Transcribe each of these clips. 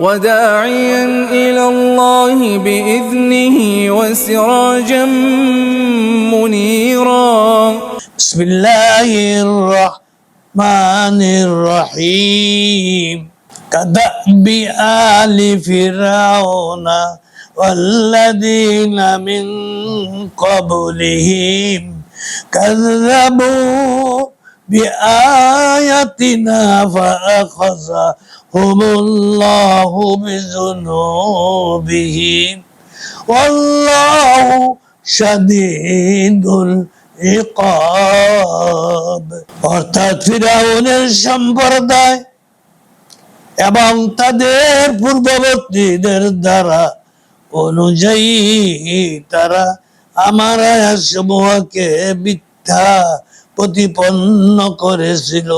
وداعيا إلى الله بإذنه وسراجا منيرا. بسم الله الرحمن الرحيم. كدأب آل فرعون والذين من قبلهم كذبوا بآياتنا فأخذهم الله بذنوبهم والله شديد العقاب অর্থাৎ ফিরাউনের সম্প্রদায় এবং তাদের পূর্ববর্তীদের দ্বারা অনুযায়ী তারা আমার আয়াসমূহকে মিথ্যা প্রতিপন্ন করেছিল।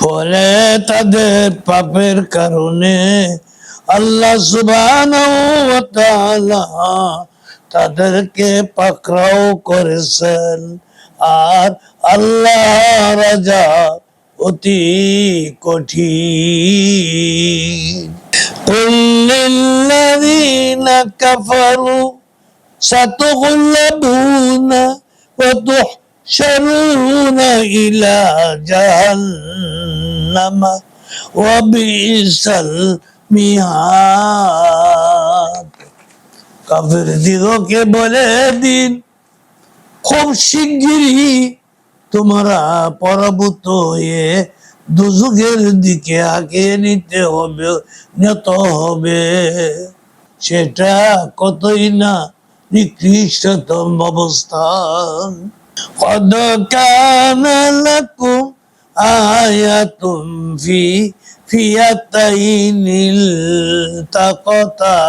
ফলে তাদের পাপের কারণে আল্লাহ সুবান তাদেরকে পাকড়াও করেছেন। আর আল্লাহ রাজা অতি কঠিন। কুল্লিল্লাযীনা কাফারু সাতুগল্লাবুনা ওয়া وتحشرون إلى جهنم وبئس المهاد কাফের দিগকে বলে দিন খুব শিগগিরই তোমরা পরাভূত হয়ে দুযুগের দিকে আগে নিতে হবে নত হবে সেটা কতই না নিকৃষ্টতম অবস্থান قد كان لكم آية في فئتين التقتا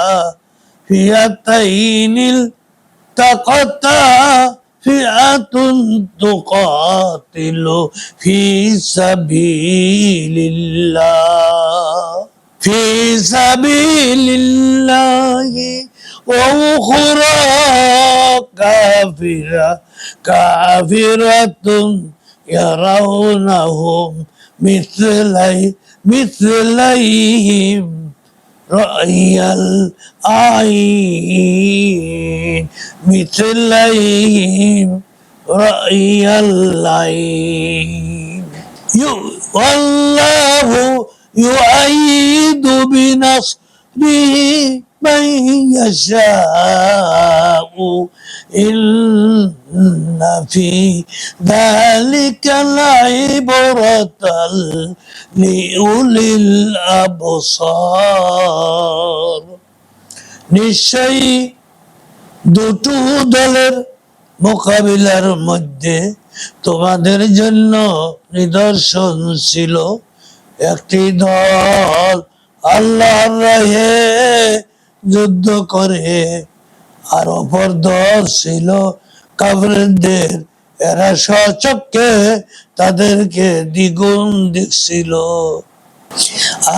فئتين التقتا فئة تقاتل في سبيل الله في سبيل الله وأخرى كافرة كافرة يرونهم مثلي مثليهم رأي العين مثليهم رأي العين والله يؤيد بنصره من يشاء إن في ذلك لعبرة لأولي الأبصار নিশ্চয়ই দুটো দলের মোকাবিলার মধ্যে তোমাদের জন্য নিদর্শন ছিল একটি দল আল্লাহর রাহে যুদ্ধ করে। আর অপর দল ছিল কাবরদের এরা সচক্ষে তাদেরকে দ্বিগুণ দেখছিল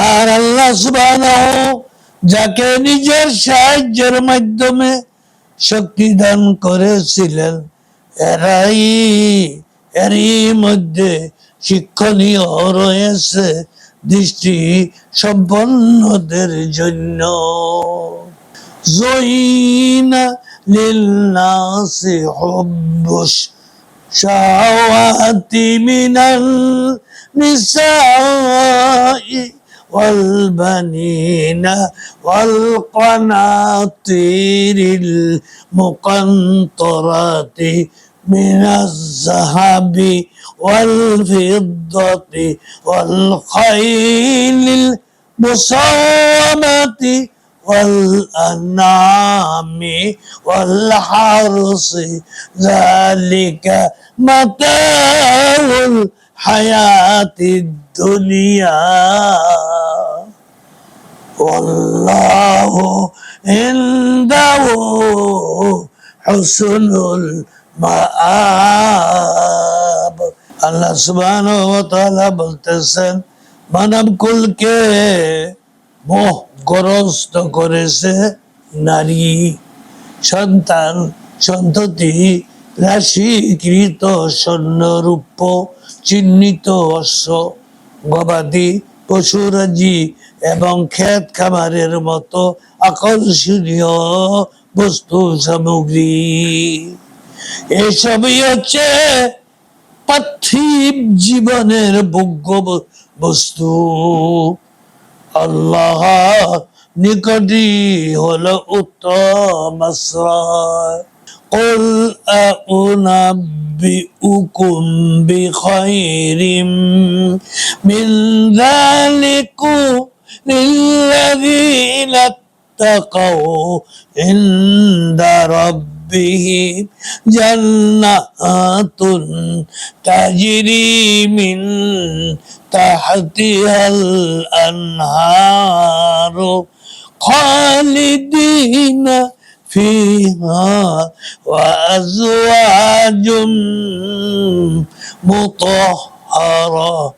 আর আল্লাহ সুবহানাহু যাকে নিজের সাহায্যের মাধ্যমে শক্তি দান করেছিলেন, এরাই, এরই মধ্যে শিক্ষণীয় রয়েছে। দৃষ্টি সম্পন্নদের জন্য জয়িনা লিল্লাসি হুব্বুশ الشهوات من النساء والبنين والقناطير المقنطرة من الذهب والفضة والخيل المسومة والأنعام والحرص. ذلك متاع الحياة الدنيا. والله عنده حسن মাআব। আল্লাহ সুবহানাহু ওয়া তাআলা বলতেছেন, মানব কুলকে মোহ গ্রস্ত করেছে নারী। সন্তান, সন্ততি, রাশিকৃত স্বর্ণরূপ চিহ্নিত অশ্ব গবাদি পশুরাজি এবং ক্ষেত খামারের মতো আকর্ষণীয় বস্তু সামগ্রী। এসবই হচ্ছে পার্থিব জীবনের ভোগ্য ব- বস্তু আল্লাহ নিকটই হলো উত্তম আশ্রয় قل أنبئكم بخير من ذلك للذين اتقوا عند ربهم جنات تجري من تحتها الأنهار خالدين فيها وأزواج مطهرة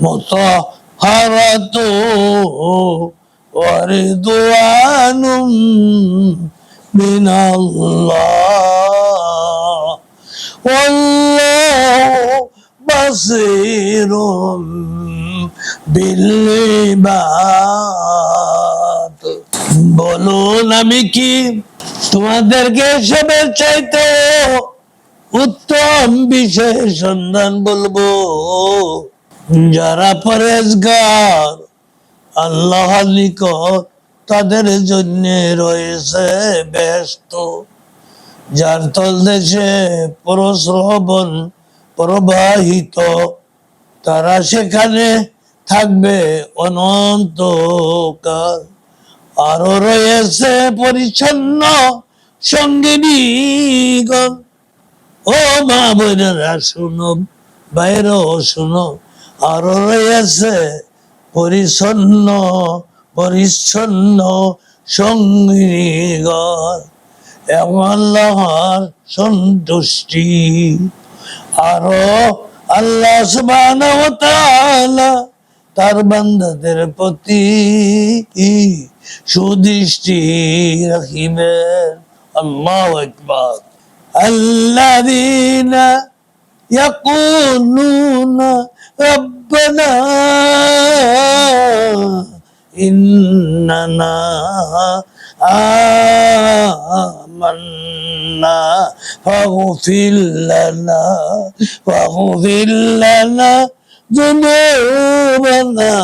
مطهرة ورضوان من الله والله بصير بالعباد বলুন আমি কি তোমাদেরকে সবের চাইতে উত্তম বিষয়ের সন্ধান বলবো যারা পরেজগার আল্লাহ নিকট তাদের জন্য রয়েছে ব্যস্ত, যার তলদেশে পরশ্রবণ প্রবাহিত। তারা সেখানে থাকবে অনন্তকাল। আরও রয়েছে পরিচ্ছন্ন সঙ্গিনীগণ ও মা বোনেরা, শুনো বাইরেও শুনো। আরও রয়েছে পরিচ্ছন্ন পরিচ্ছন্ন সঙ্গিনীগণ এবং আল্লাহর সন্তুষ্টি আরো আল্লাহ সুবহানাহু ওয়া তাআলা তার বান্দাদের প্রতি সুদৃষ্টি রাখিবেন আল্লাহু আকবার الذين يقولون ربنا إننا آمنا فاغفر لنا فاغفر لنا ذنوبنا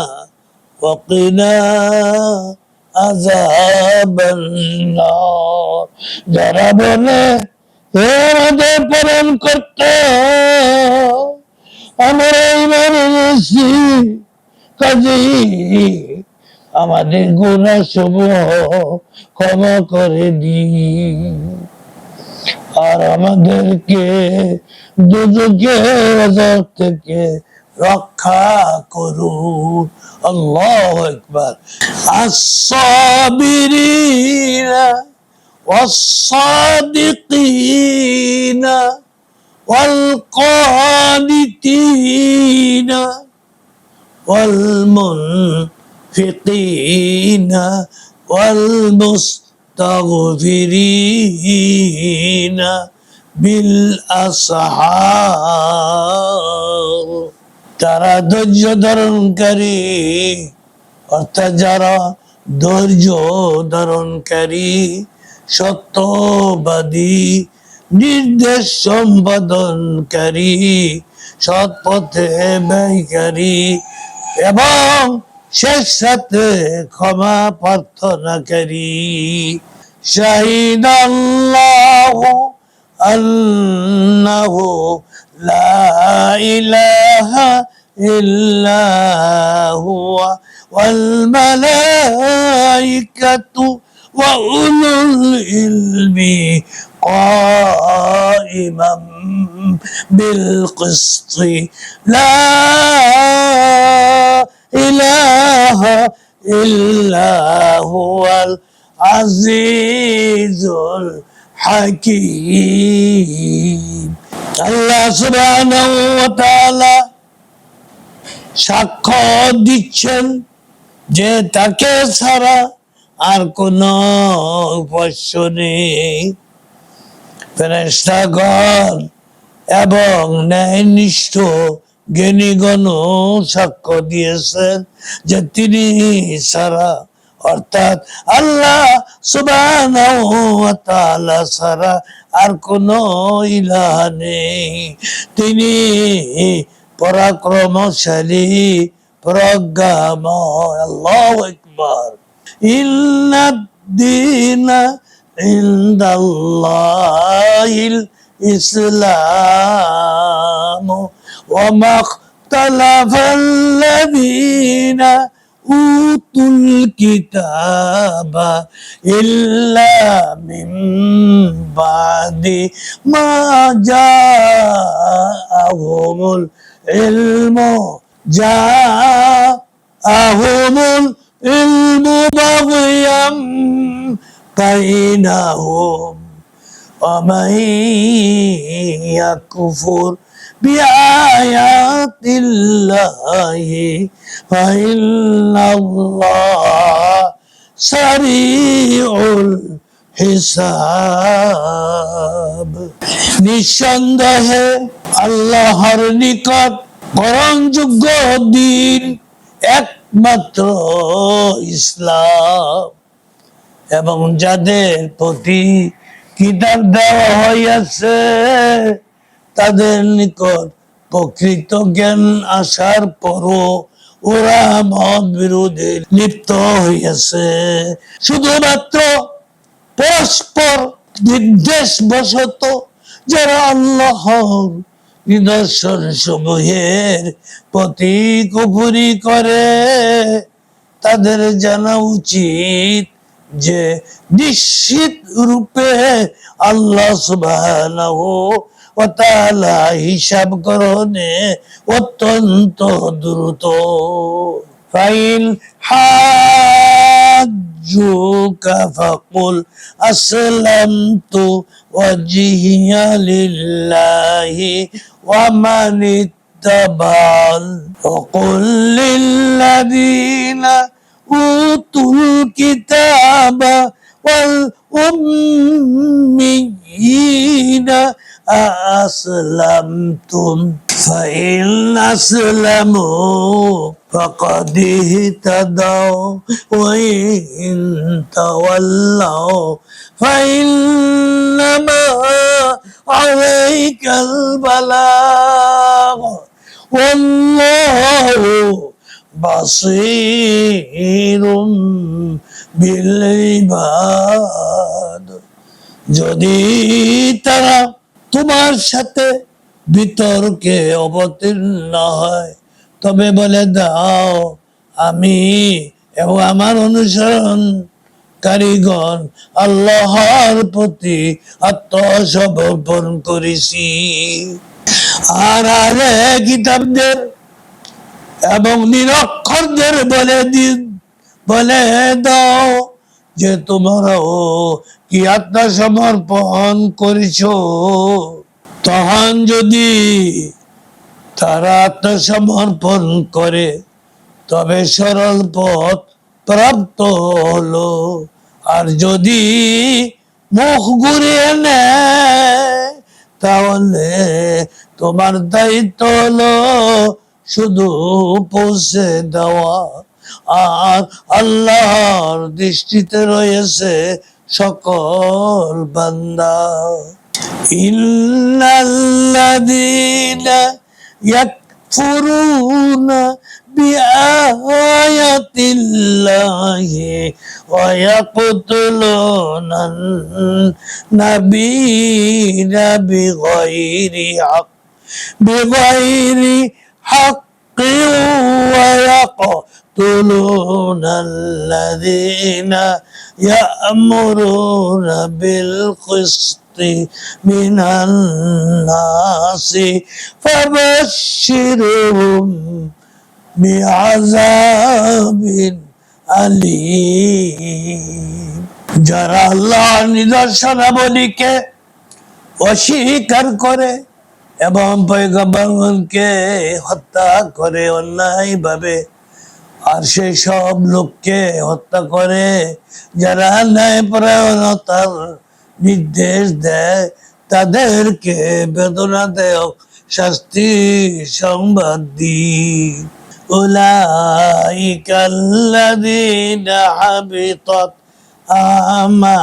وقنا عذاب النار যারা বলে হে আমাদের পালন করতে আমরা ইমান এনেছি কাজেই আমাদের গুণা সমূহ ক্ষমা করে দি আর আমাদেরকে দুজকের আযাব থেকে রক্ষা করুন আল্লাহ একবার আসাবিরিনা والصادقين والقانتين والمنفقين والمستغفرين بالأسحار তারা ধৈর্য ধারণকারী অর্থাৎ যারা ধৈর্য ধারণকারী সত্যবাদী নির্দেশ সম্পাদনকারী সৎ পথে ব্যয়কারী এবং শেষ সাথে ক্ষমা প্রার্থনাকারী শাহিদ আল্লাহ أنه لا إله إلا هو والملائكة وأولو العلم قائما بالقسط لا ইলাহা ইল্লা হুয়াল আজিজুল হাকিম। আল্লাহ সুবহানাহু ওয়া তাআলা সাক্ষ্য দিচ্ছেন যে তাকে ছাড়া আর কোন উপাস্য নেই। ফেরেস্তাগণ এবং ন্যায়নিষ্ঠ জ্ঞানীগণ সাক্ষ্য দিয়েছেন যে তিনি সারা, অর্থাৎ আল্লাহ তাআলা ছাড়া আর কোন ইলাহ নেই। তিনি পরাক্রমশালী, প্রজ্ঞাময়, আল্লাহু আকবার। ইন্নাদ্দিনা ইনদাল্লাহিল ইসলাম। وما اختلف الذين أوتوا الكتاب إلا من بعد ما جاءهم العلم جاءهم العلم بغيا بينهم ومن يكفر بآيات الله فإن الله سريع الحساب নিঃসন্দেহে আল্লাহর নিকট গ্রহণযোগ্য দিন একমাত্র ইসলাম এবং যাদের প্রতি কিতাব দেওয়া হইয়াছে তাদের নিকট প্রকৃত জ্ঞান আসার পরও ওরা মত বিরোধে লিপ্ত হইয়াছে। শুধুমাত্র পরস্পর নির্দেশ বশত যারা আল্লাহর নিদর্শন সমূহের প্রতি কুপুরি করে, তাদের জানা উচিত যে নিশ্চিত রূপে আল্লাহ সুবহানাহু ওয়া তাআলা হিসাব গ্রহণে অত্যন্ত দ্রুত ফাইল হাজ্জুকা ফাকুল আসলামতু ওয়াজহিয়া লিল্লাহি ওয়া মান اتبعن وقل للذين أوتوا الكتاب والأميين أأسلمتم فإن أسلموا فقد اهتدوا وإن تولوا فإنما عليك البلاغ والله بصير بالعباد যদি তারা তোমার সাথে বিতর্কে অবতীর্ণ হয়। তবে বলে দাও, আমি এবং আমার অনুসরণ কারিগণ আল্লাহর প্রতি আত্মসমর্পণ করেছি। আর আরে কিতাবদের এবং নিরক্ষরদের বলে দিন, বলে দাও যে তোমরাও কি আত্মসমর্পণ করেছ তখন যদি তারা আত্মসমর্পণ করে, তবে সরল পথ প্রাপ্ত হলো। আর যদি মুখ ঘুরিয়ে নেয়, তাহলে তোমার দায়িত্ব হলো শুধু পৌঁছে দেওয়া। আর আল্লাহর দৃষ্টিতে রয়েছে সকল বান্দা। ইল্লাল্লাযীনা ইয়াকফুরুনা বিআয়াতিল্লাহি ওয়া ইয়াকতুলুনা নাবিয়্যা বিগাইরি হক বিগাইরি হক ويقتلون الذين يأمرون بالقسط من الناس فبشرهم بعذاب আলিম যারা আল্লাহ নিদর্শনাবলীকে অস্বীকার করে এবং পয়গম্বরকে হত্যা করে অন্যায় ভাবে আর সেই সব লোককে হত্যা করে যারা ন্যায় পরায়ণতার নির্দেশ দেয় তাদেরকে বেদনা দেয় শাস্তি সংবাদ দি أولئك الذين حبطت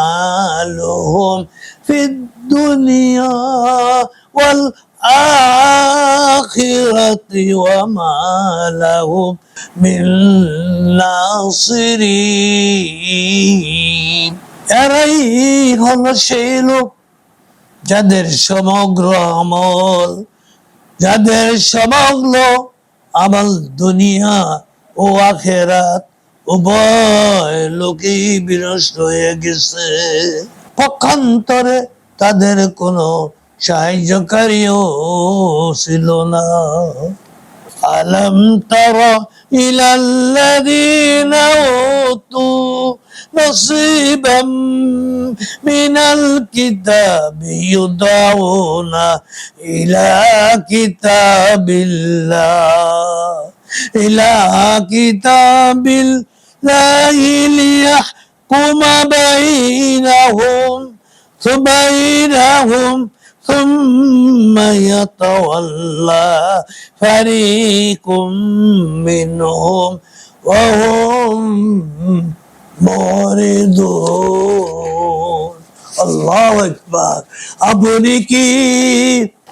أعمالهم في الدنيا والآخرة وما لهم من নাসিরিন এরাই হলো সেই লোক যাদের সমগ্র আমল যাদের সমগ্র আমল দুনিয়া ও আখেরাত উভয় লোকেই বিনষ্ট হয়ে গেছে পক্ষান্তরে তাদের কোনো সাহায্যকারীও ছিল না ألم تر إلى الذين أوتوا نصيبا من الكتاب يدعون إلى كتاب الله إلى كتاب الله ليحكم بينهم بينهم ثم يتولى فريق منهم وهم معرضون আল্লাহ একবার আপনি কি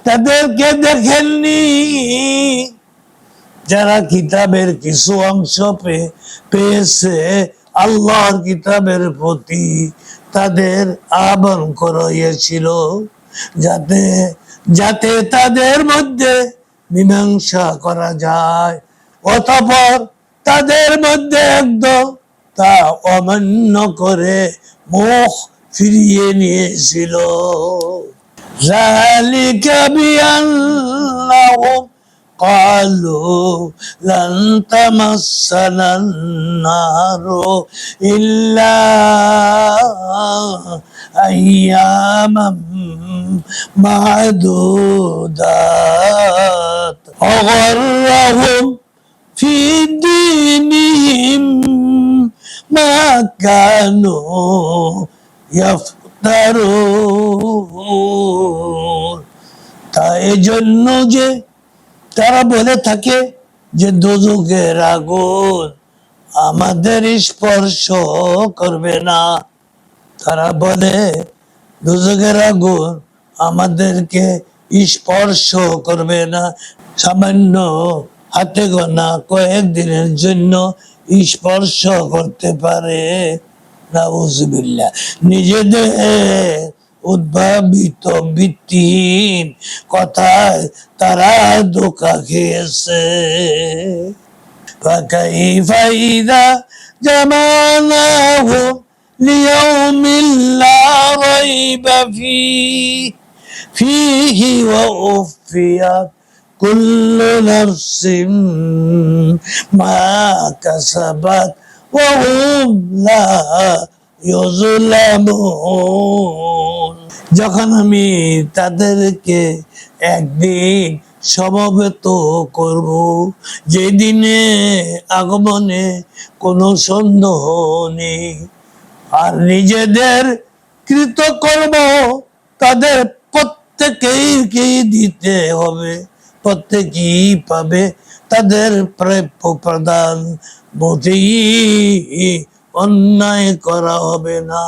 তাদেরকে দেখেননি যারা কিতাবের কিছু অংশ পে- পেয়েছে আল্লাহর কিতাবের প্রতি তাদের আহ্বান করাইয়াছিল যাতে যাতে তাদের মধ্যে মীমাংসা করা যায় অতঃপর তাদের মধ্যে একদম তা অমান্য করে মুখ ফিরিয়ে নিয়েছিল ذلك بأنهم قالوا لن تمسنا النار إلا أياما معدودات وغرهم في دينهم ما كانوا يفترون তাই জন্য যে তারা বলে থাকে যে দোজকের আগুন আমাদের স্পর্শ করবে না তারা বলে দুজকের আগুন আমাদেরকে স্পর্শ করবে না সামান্য হাতে গোনা কয়েকদিনের জন্য স্পর্শ করতে পারে নাউজুবিল্লাহ নিজেদের উদ্ভাবিত ভিত্তিহীন কথায় তারা ধোকা খেয়েছে فكيف إذا جمعناهم ليوم لا ريب فيه فيه وأوفيت كل نفس ما كسبت وهم لا يظلمون যখন আমি তাদেরকে একদিন সমবেত করব যেদিনে আগমনে কোনো সন্দেহ নেই আর নিজেদের কৃতকর্ম তাদের প্রত্যেকেই দিতে হবে? প্রত্যেকেই পাবে তাদের প্রাপ্য প্রদান। মোটেই অন্যায় করা হবে না।